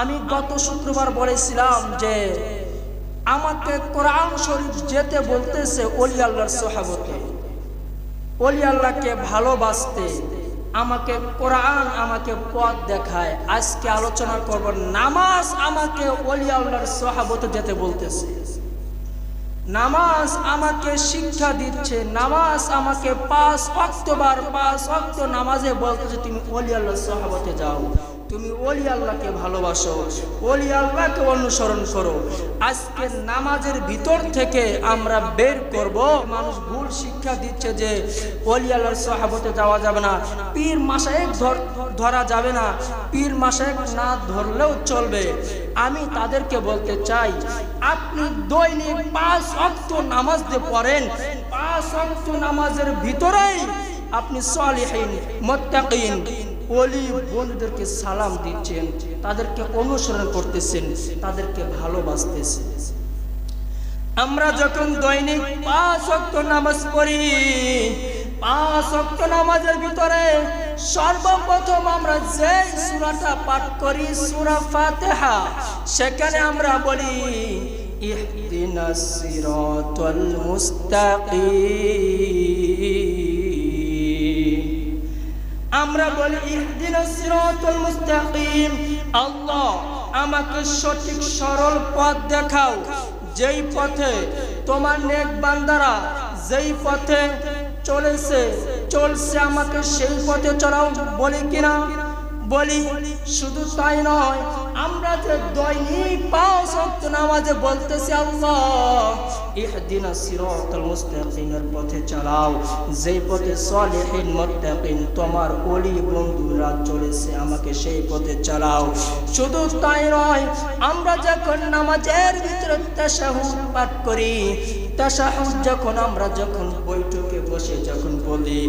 আমি গত শুক্রবার বলেছিলাম যে আমাকে কোরআন শরীফ যেতে বলতেছে অলি আল্লাহর সোহাবতে অলি আল্লাহকে ভালোবাসতে আমাকে কোরআন আমাকে পথ দেখায়। আজকে আলোচনা করব, নামাজ আমাকে অলি আল্লাহর সোহাবতে যেতে বলতেছে। নামাজ আমাকে শিক্ষা দিচ্ছে, নামাজ আমাকে পাঁচ অক্টোবর পাঁচ অক্ট নামাজে বলতেছে, তুমি অলি আল্লাহ সাহাবতে যাও। তুমি অলি আল্লাহকে ভালোবাসো অলি আল্লাহকে অনুসরণ করো। আজকে নামাজের ভিতর থেকে আমরা বের করব। মানুষ ভুল শিক্ষা দিচ্ছে যে অলি আল্লাহর সাহাবতে যাওয়া যাবে না। পীর মাসায়েক ধরা যাবে না। পীর মাসায়েক না ধরলেও চলবে। আমি তাদেরকে বলতে চাই, আপনি দৈনিক পাঁচ অক্ত নামাজ দিয়ে পড়েন, পাঁচ অক্ত নামাজের ভিতরেই আপনি সলিহীন, মোত্তাকিন। অলি বন্ধুদেরকে সালাম দিচ্ছেন, তাদেরকে অনুসরণ করতেছেন, তাদেরকে ভালোবাসতেছেন। আমরা যখন দৈনিক পাঁচ অক্ত নামাজ পড়ি, পাঁচ অক্ত নামাজের ভিতরে সর্বপ্রথম আমরা যে সূরাটা পাঠ করি, সূরা ফাতিহা, সেখানে আমরা বলি, ইহদিনাস সিরাতাল মুস্তাকিম। আমরা বলি, ইহদিন আল্লাহ, আমাকে সঠিক সরল পথ দেখাও। যেই পথে তোমার নেক বান্দারা যেই পথে চলেছে, চলছে আমাকে সেই পথে চড়াও বলি কিনা বলি, শুধু তাই নয় আমরা যে দৈনিক পাঁচ ওয়াক্ত নামাজে বলতেছি, আল্লাহ, ইহদিন সিরাতাল মুস্তাকিমের পথে চালাও। যেই পথে সলিহিন মুত্তাকিন তোমার ওলি বন্ধুরা চলেছে, আমাকে সেই পথে চালাও। শুধু তাই নয়, আমরা যখন নামাজের ভিতরে তাশাহুদ পাঠ করি, তাশাহুদ যখন, আমরা যখন বৈঠকে বসে যখন বলি,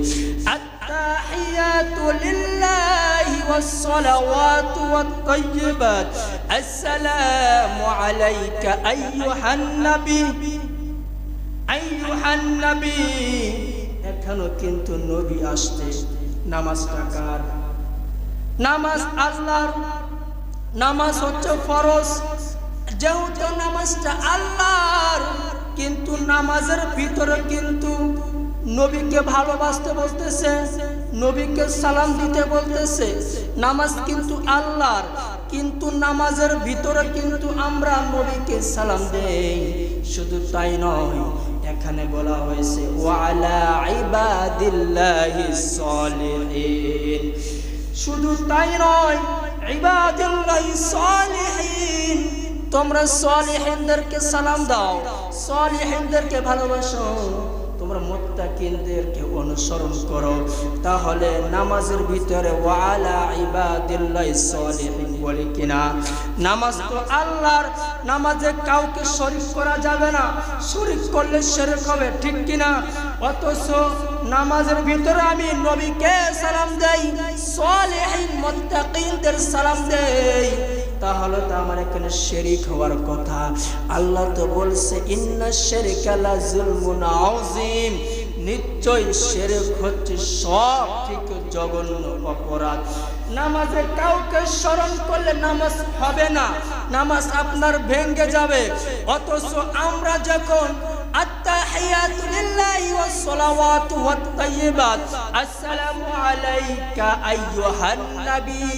আত্তাহিয়াতু লিল্লাহ والصلوات والطيبات السلام عليك أيها النبي أيها النبي এখনো কিন্তু নবী আসতে নামাজটা কার নামাজ আল্লাহর নামাজ হচ্ছে ফরজ যেহেতু নামাজটা আল্লাহর কিন্তু নামাজের ভিতরে কিন্তু নবীকে ভালোবাসতে বলতেছে নবীকে সালাম দিতে বলতেছে, নামাজ কিন্তু আল্লাহর, কিন্তু নামাজের ভিতরে কিন্তু আমরা নবীকে সালাম দেই। শুধু তাই নয়, এখানে বলা হয়েছে শুধু তাই নয় তোমরা সালাম দাও, সলিহিনদেরকে ভালোবাসো। তোমরা মুত্তাকিনদেরকে অনুসরণ করো। তাহলে নামাজের ভিতরে ওয়ালা ইবাদিল্লাহ সলিহিন বলি কিনা? নামাজ তো আল্লাহর, নামাজে কাউকে শরীক করা যাবে না। শরীক করলে শিরক হবে, ঠিক কিনা? অথচ নামাজের ভিতরে আমি নবীকে সালাম দেই, সলিহিন মুত্তাকিনদের সালাম দেই। তাহলে তো আমার এখানে শেরিক হওয়ার কথা। আল্লাহ তো বলছে, ইন্না শেরিকা লা জুলমুন আযীম। নিশ্চয় শেরিক হচ্ছে সব থেকে জঘন্য অপরাধ। নামাজে কাউকে স্মরণ করলে নামাজ হবে না। নামাজ আপনার ভেঙ্গে যাবে। অথচ আমরা যখন التحيات لله والصلوات والطيبات السلام عليك أيها النبي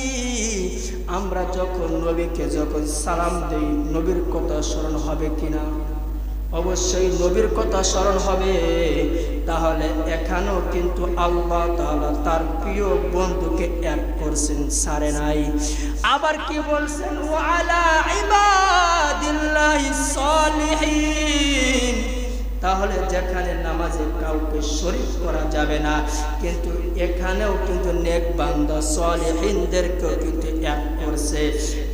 আমরা যখন নবীকে যখন সালাম দেই নবীর কথা স্মরণ হবে কিনা অবশ্যই নবীর কথা স্মরণ হবে তাহলে এখানেও কিন্তু আল্লাহ তাআলা তার প্রিয় বন্ধুকে এক করছেন সারে নাই আবার কি বলছেন ওয়ালা ইবাদিল্লাহি সলিহিন তাহলে যেখানে নামাজে কাউকে শরীফ করা যাবে না, কিন্তু এখানেও কিন্তু নেক বান্দা সলিহিনদেরকেও কিন্তু এক করছে।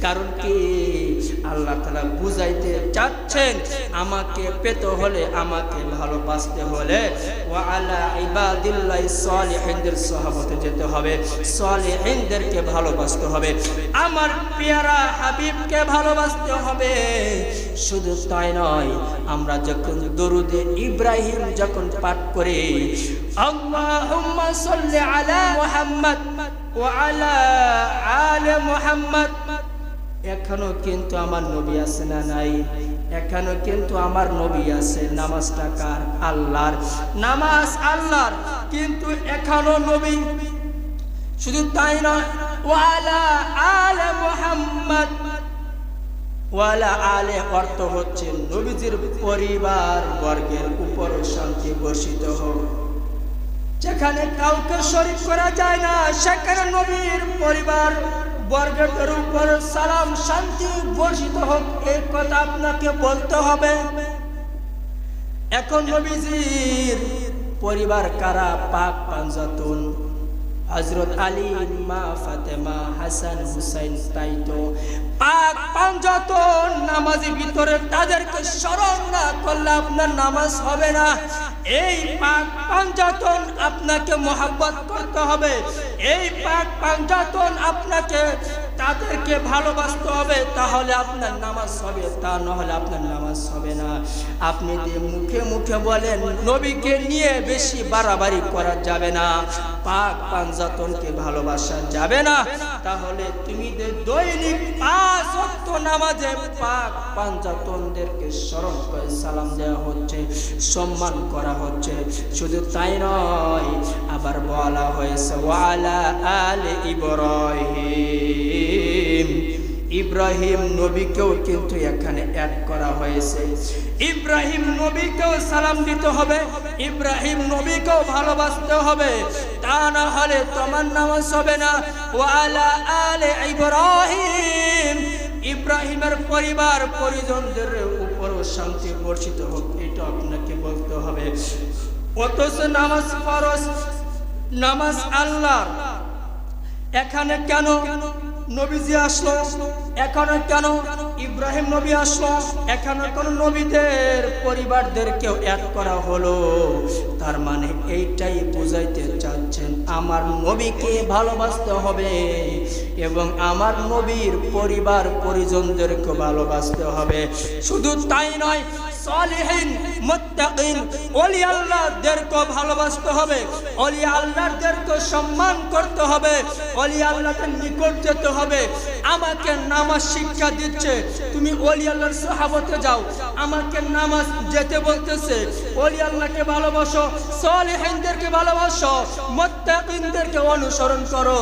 কারণ কি? আল্লাহ তালা বুঝাইতে চাচ্ছেন, আমাকে পেতে হলে আমাকে ভালোবাসতে হলে ও আল্লাহ ইবাদিল্লাহ সলিহিনদের সহাবতে যেতে হবে, সলিহিনদেরকে ভালোবাসতে হবে। আমার পেয়ারা হাবিবকে ভালোবাসতে হবে। শুধু তাই নয়, আমরা যখন দরুদে ইব্রাহিম যখন পাঠ করি আলা এখনও কিন্তু আমার নবী আছে না নাই? এখনও কিন্তু আমার নবী আছে। নামাজটা কার? আল্লাহর। নামাজ আল্লাহর, কিন্তু এখনও নবী। শুধু তাই নয় ওয়ালা আলে মোহাম্মদ। ওয়ালা আলে অর্থ হচ্ছে নবীজির পরিবার বর্গের উপর শান্তি বর্ষিত হোক। যেখানে কাউকে শরীক করা যায় না, সেখানে নবীর পরিবার বর্গের উপর সালাম, শান্তি বর্ষিত হোক এই কথা আপনাকে বলতে হবে। এখন নবীজির পরিবার কারা? পাক পাঞ্জাতুন। হজরত আলী মা ফাতেমা হাসান হুসাইন তাই তো পাক পাঞ্জাতন নামাজের ভিতরে তাদেরকে স্মরণ না করলে আপনার নামাজ হবে না। এই পাক পাঞ্জাতন আপনাকে মোহাব্বত করতে হবে। এই পাক পাঞ্জাতন আপনাকে তাদেরকে ভালোবাসতে হবে, তাহলে আপনার নামাজ হবে, তা নহলে আপনার নামাজ হবে না। আপনি যে মুখে মুখে বলেন, নবীকে নিয়ে বেশি বাড়াবাড়ি করা যাবে না, পাক পাঞ্জাতনকে ভালোবাসা যাবে না, তাহলে তুমি যে দৈনিক পাঁচ ওয়াক্ত নামাজে পাক পাঞ্জাতনদেরকে স্মরণ করে সালাম দেওয়া হচ্ছে, সম্মান করা হচ্ছে। শুধু তাই নয়, আবার বলা হয়েছে, ওয়ালা আলে ইব্রাহিম। ইব্রাহিম নবীকেও কিন্তু এখানে অ্যাড করা হয়েছে। ইব্রাহিম নবীকেও সালাম দিতে হবে, ইব্রাহিম নবীকেও ভালোবাসতে হবে। তা না হলে তোমার নামাজ হবে না। ওয়ালা আলে ইব্রাহিম। ইব্রাহিমের পরিবার, পরিজনদের উপরও শান্তি বর্ষিত হোক, এটা আপনাকে বলতে হবে। অথচ নামাজ ফরজ, নামাজ আল্লাহ এখানে কেন নবীজি আসলো। এখানে কেন? ইব্রাহিম নবী আসলো। এখানে কোন নবীদের পরিবারদেরকেও অ্যাড করা হলো। তার মানে এইটাই বুঝাইতে চাচ্ছেন, আমার নবীকে ভালোবাসতে হবে এবং আমার নবীর পরিবার পরিজনদেরকে ভালোবাসতে হবে। শুধু তাই নয় সালিহিন, মুত্তাকিন। ওলি আল্লাহদেরকে ভালোবাসতে হবে ওলি আল্লাহদেরকে সম্মান করতে হবে ওলি আল্লাহদের নিকট যেতে হবে। আমাকে নামাজ শিক্ষা দিচ্ছে, তুমি ওলি আল্লাহর সাহাবতে যাও। আমাকে নামাজ যেতে বলতেছে ওলি আল্লাহকে ভালোবাসো, সালিহিনদেরকে ভালোবাসো, মুত্তাকিনদেরকে অনুসরণ করো।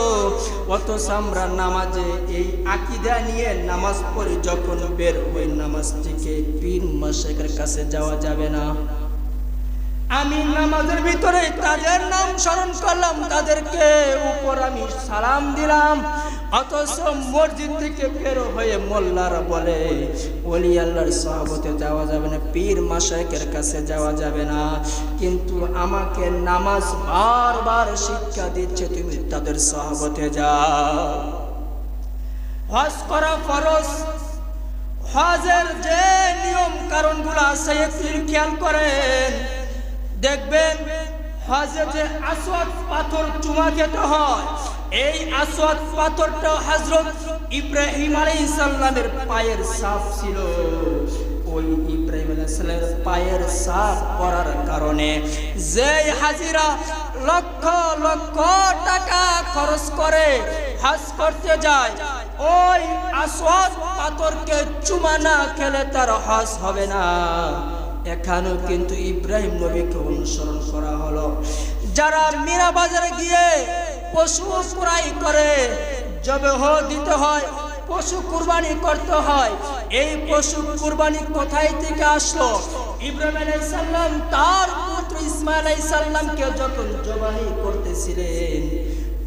অথচ আমরা নামাজে এই আকীদা নিয়ে নামাজ পড়ে যখন বের হই নামাজ থেকে পীর মাসেকের কাছে যাওয়া যাবে না। আমি নামাজের ভিতরে তাদের নাম স্মরণ করলাম, তাদেরকে উপর আমি সালাম দিলাম। অথচ মসজিদ থেকে বের হয়ে মোল্লারা বলে, ওলি আল্লাহর সহবতে যাওয়া যাবে না, পীর মাসায়কের কাছে যাওয়া যাবে না। কিন্তু আমাকে নামাজ বারবার শিক্ষা দিচ্ছে, তুমি তাদের সহবতে যাও। হজ করা ফরজ হজের যে নিয়ম কারণগুলো আছে, একটু খেয়াল করেন, দেখবেন হজে যে আসওয়াদ পাথর চুমা খেতে হয়, এই আসওয়াদ পাথরটা হযরত ইব্রাহিম আলাইহিস সালামের পায়ের ছাপ ছিল। ওই ইব্রাহিম আলাইহিস পায়ের ছাপ পড়ার কারণে যে হাজিরা লক্ষ লক্ষ টাকা খরচ করে হজ করতে যায় ওই আসওয়াদ পাথরকে চুমা না খেলে তার হজ হবে না। এখানেও কিন্তু ইব্রাহিম নবীকে অনুসরণ করা হলো। যারা মীরা বাজারে গিয়ে পশু ক্রয় করে জবেহ দিতে হয়, পশু কুরবানি করতে হয়, এই পশু কুরবানি কোথায় থেকে আসলো? ইব্রাহিম আলাইহিস সালাম, তার পুত্র ইসমাইল আলাইহিস সালামকে যখন জবানি করতেছিলেন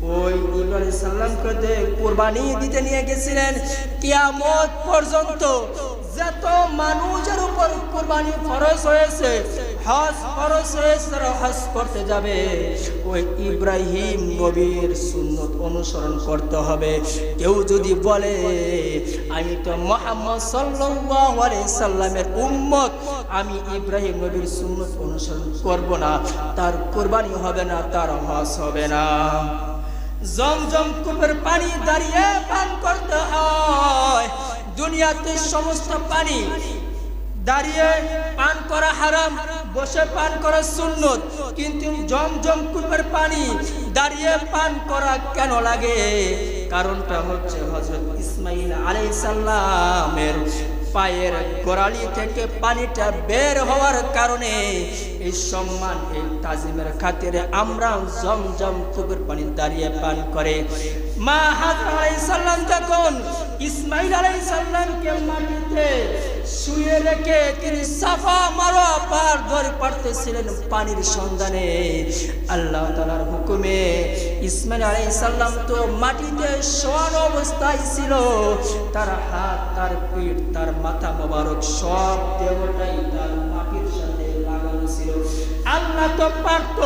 ওই ইব্রাহিম সাল্লামকে কুরবানি দিতে নিয়ে গেছিলেন, কিয়ামত পর্যন্ত যত মানুষের উপর কুরবানি ফরজ হয়েছে, হজ ফরজ হয়েছে তারা হজ করতে যাবে। ওই ইব্রাহিম নবীর সুন্নত অনুসরণ করতে হবে। কেউ যদি বলে, আমি তো মোহাম্মদ সাল্লাল্লাহু আলাইহি সাল্লামের উম্মত, আমি ইব্রাহিম নবীর সুন্নত অনুসরণ করব না। তার কুরবানি হবে না, তার হজ হবে না। জমজম কূপের পানি দাঁড়িয়ে পান করতে হয়। দুনিয়াতে সমস্ত পানি দাঁড়িয়ে পান করা হারাম, বসে পান করা সুন্নত। কিন্তু জমজম কূপের পানি দাঁড়িয়ে পান করা কেন লাগে? কারণটা হচ্ছে হজরত ইসমাইল আলাইসাল্লামের পায়ের গোড়ালি থেকে পানিটা বের হওয়ার কারণে এই সম্মান, এই তাজিমের খাতিরে আমরা জমজম কুকুর পানি দাঁড়িয়ে পান করে। মা হাজার আলাই সাল্লাম যখন ইসমাইল আলাইসাল্লামকে মাটিতে শুয়ে রেখে তিনি সাফা মারো পার ধরে পারতেছিলেন পানির সন্ধানে। আল্লাহ তালার হুকুমে ইসমাইল আলাইসাল্লাম তো মাটিতে সর অবস্থায় ছিল। তার হাত, তার পিঠ, তার মাথা মোবারক সব দেহটাই তার ছিল। আল্লাহ তো পারত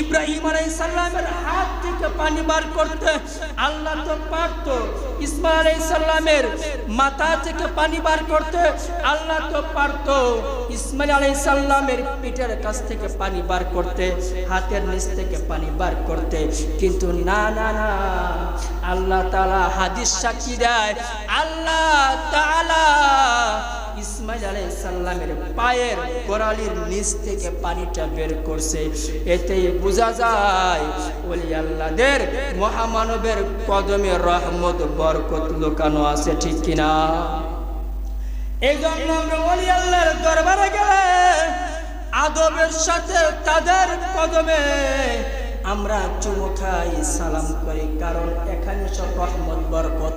ইব্রাহিম আলাইসাল্লামের হাত থেকে পানি বার করতে, আল্লাহ তো পারত ইসমাইল আলাইসাল্লামের মাথা থেকে পানি বার করতে, আল্লাহ তো পারত ইসমাইল আলাইসাল্লামের পিঠের কাছ থেকে পানি বার করতে, হাতের নিচ থেকে পানি বার করতে। কিন্তু না না না, আল্লাহ তাআলা হাদিস সাক্ষী দেয়? আল্লাহ তাআলা ইসমাইল আলাইহিস সালামের পায়ের গোড়ালির নিচ থেকে পানিটা বের করছে। এতেই বোঝা যায় ওলি মহামানবের কদমে রহমত, বরকত লুকানো আছে ঠিক কিনা? এই জন্য আমরা ওলি আল্লাহর দরবারে গেলে আদবের সাথে তাদের কদমে আমরা চুমু খাই, সালাম করি, কারণ এখানে সব রহমত, বরকত।